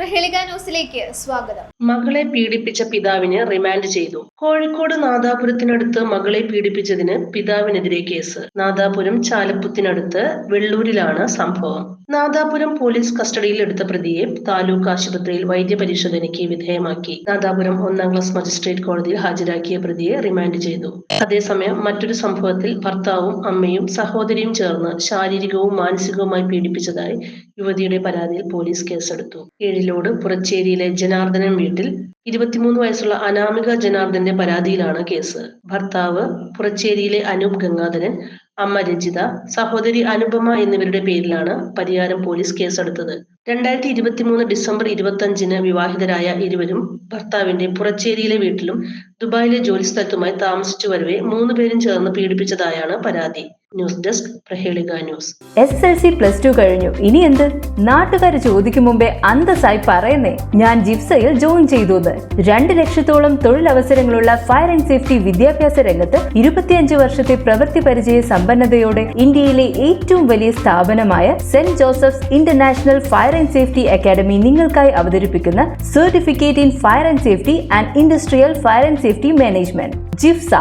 ന്യൂസിലേക്ക് സ്വാഗതം. മകളെ പീഡിപ്പിച്ച പിതാവിനെ റിമാൻഡ് ചെയ്തു. കോഴിക്കോട് നാദാപുരത്തിനടുത്ത് മകളെ പീഡിപ്പിച്ചതിന് പിതാവിനെതിരെ കേസ്. നാദാപുരം ചാലപ്പുത്തിനടുത്ത് വെള്ളൂരിലാണ് സംഭവം. നാദാപുരം പോലീസ് കസ്റ്റഡിയിൽ എടുത്ത പ്രതിയെ താലൂക്ക് ആശുപത്രിയിൽ വൈദ്യപരിശോധനയ്ക്ക് വിധേയമാക്കി. നാദാപുരം ഒന്നാം ക്ലാസ് മജിസ്ട്രേറ്റ് കോടതിയിൽ ഹാജരാക്കിയ പ്രതിയെ റിമാൻഡ് ചെയ്തു. അതേസമയം മറ്റൊരു സംഭവത്തിൽ ഭർത്താവും അമ്മയും സഹോദരിയും ചേർന്ന് ശാരീരികവും മാനസികവുമായി പീഡിപ്പിച്ചതായി യുവതിയുടെ പരാതിയിൽ പോലീസ് കേസെടുത്തു. ഏഴിലോട് പുറച്ചേരിയിലെ ജനാർദ്ദനൻ വീട്ടിൽ ഇരുപത്തിമൂന്ന് വയസ്സുള്ള അനാമിക ജനാർദ്ദന്റെ പരാതിയിലാണ് കേസ്. ഭർത്താവ് പുറച്ചേരിയിലെ അനൂപ് ഗംഗാധരൻ അമ്മ രജിത സഹോദരി അനുപമ എന്നിവരുടെ പേരിലാണ് പരിയാരം പോലീസ് കേസെടുത്തത്. രണ്ടായിരത്തി ഇരുപത്തിമൂന്ന് ഡിസംബർ ഇരുപത്തി അഞ്ചിന് വിവാഹിതരായ ഇരുവരും ഭർത്താവിന്റെ പുറച്ചേരിയിലെ വീട്ടിലും ദുബായിലെ ജോലി സ്ഥലത്തുമായി താമസിച്ചു വരവേ മൂന്ന് പേരും ചേർന്ന് പീഡിപ്പിച്ചതായാണ് പരാതി. News desk Praheleka news. S L C plus two കഴിഞ്ഞു. ഇനി എന്ത്? നാട്ടുകാർ ചോദിക്കും മുമ്പേ അന്തസ്സായി പറയുന്നേ. ഞാൻ ജിപ്സയിൽ ജോയിൻ ചെയ്തു എന്ന് രണ്ട് ലക്ഷത്തോളം തൊഴിലവസരങ്ങളുള്ള ഫയർ ആൻഡ് സേഫ്റ്റി വിദ്യാഭ്യാസ രംഗത്ത് ഇരുപത്തിയഞ്ച് വർഷത്തെ പ്രവൃത്തി പരിചയ സമ്പന്നതയോടെ ഇന്ത്യയിലെ ഏറ്റവും വലിയ സ്ഥാപനമായ saint Joseph's international and safety academy നിങ്ങൾക്കായി അവതരിപ്പിക്കുന്ന certificate in fire and safety and industrial fire and safety management ജിഫ്സ